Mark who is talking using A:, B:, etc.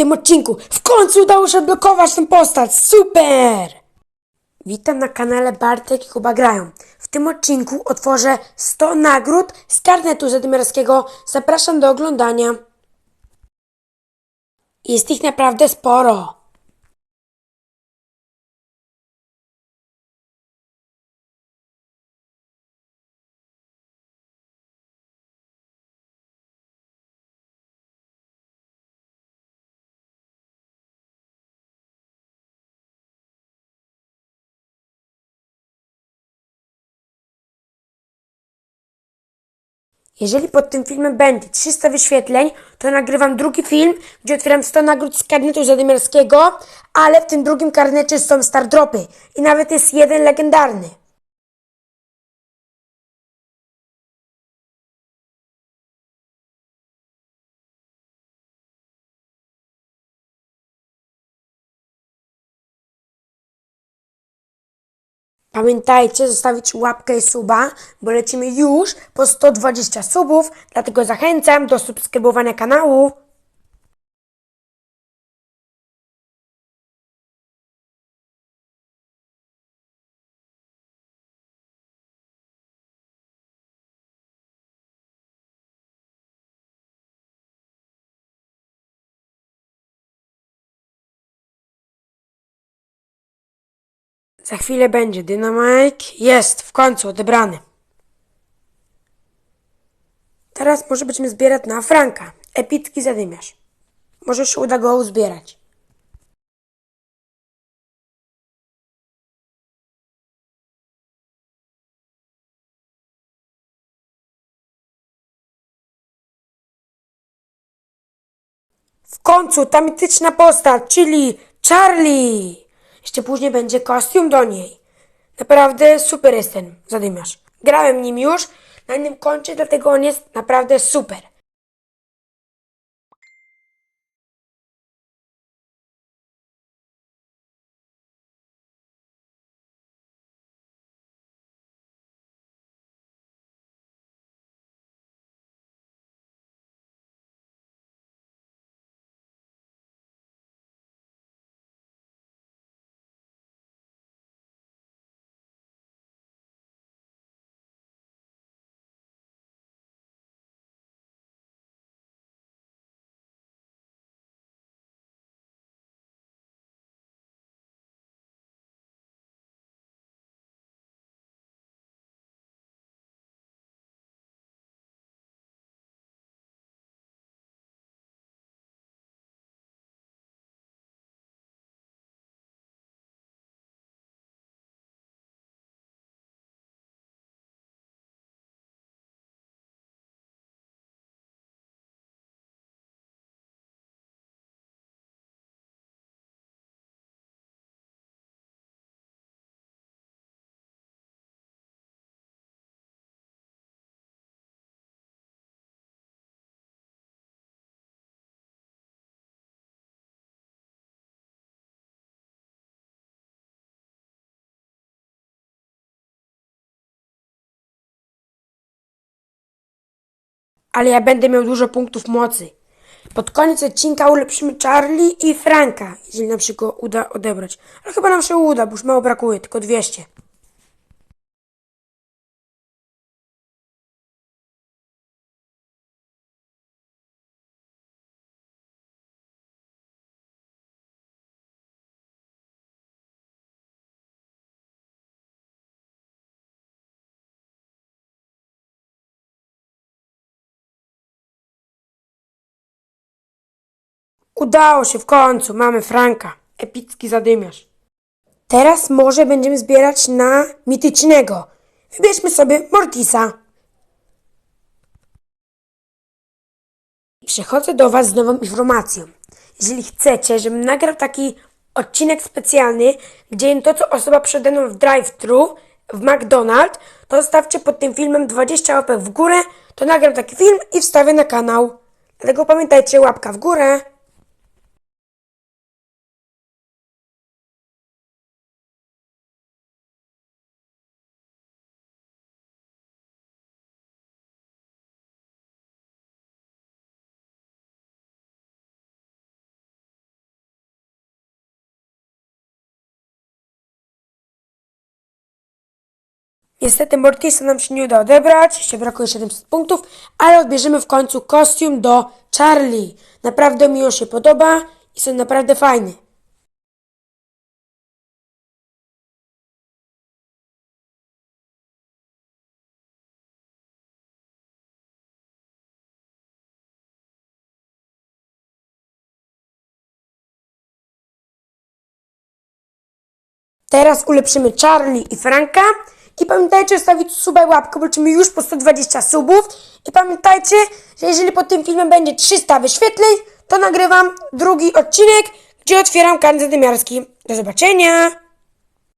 A: tym odcinku. W końcu udało się odblokować tę postać. Super! Witam na kanale Bartek i Kuba Grają. W tym odcinku otworzę 100 nagród z karnetu zadymiarskiego. Zapraszam do oglądania. Jest ich naprawdę sporo. Jeżeli pod tym filmem będzie 300 wyświetleń, to nagrywam drugi film, gdzie otwieram 100 nagród z karnetu zadymiarskiego, ale w tym drugim karnecie są stardropy i nawet jest jeden legendarny. Pamiętajcie zostawić łapkę i suba, bo lecimy już po 120 subów, dlatego zachęcam do subskrybowania kanału. Za chwilę będzie dynamite. Jest, w końcu odebrany. Teraz może będziemy zbierać na Franka. Epicki zadymiarz. Może się uda go uzbierać. W końcu ta mityczna postać, czyli Charlie. Jeszcze później będzie kostium do niej. Naprawdę super jest ten zadymiarz. Grałem nim już na innym koncie, dlatego on jest naprawdę super. Ale ja będę miał dużo punktów mocy. Pod koniec odcinka ulepszymy Charlie i Franka, jeżeli nam się go uda odebrać. Ale chyba nam się uda, bo już mało brakuje, tylko 200. Udało się w końcu, mamy Franka. Epicki zadymiarz. Teraz może będziemy zbierać na mitycznego. Wybierzmy sobie Mortisa. Przechodzę do Was z nową informacją. Jeżeli chcecie, żebym nagrał taki odcinek specjalny, gdzie to, co osoba przede mną w drive-thru w McDonald's, to zostawcie pod tym filmem 20 łapek w górę, to nagram taki film i wstawię na kanał. Dlatego pamiętajcie, łapka w górę. Niestety Mortisa nam się nie uda odebrać, jeszcze brakuje 700 punktów, ale odbierzemy w końcu kostium do Charlie. Naprawdę mi on się podoba i są naprawdę fajny. Teraz ulepszymy Charlie i Franka. I pamiętajcie zostawić suba i łapkę, bo lecimy już po 120 subów. I pamiętajcie, że jeżeli pod tym filmem będzie 300 wyświetleń, to nagrywam drugi odcinek, gdzie otwieram kan zadymiarski. Do zobaczenia!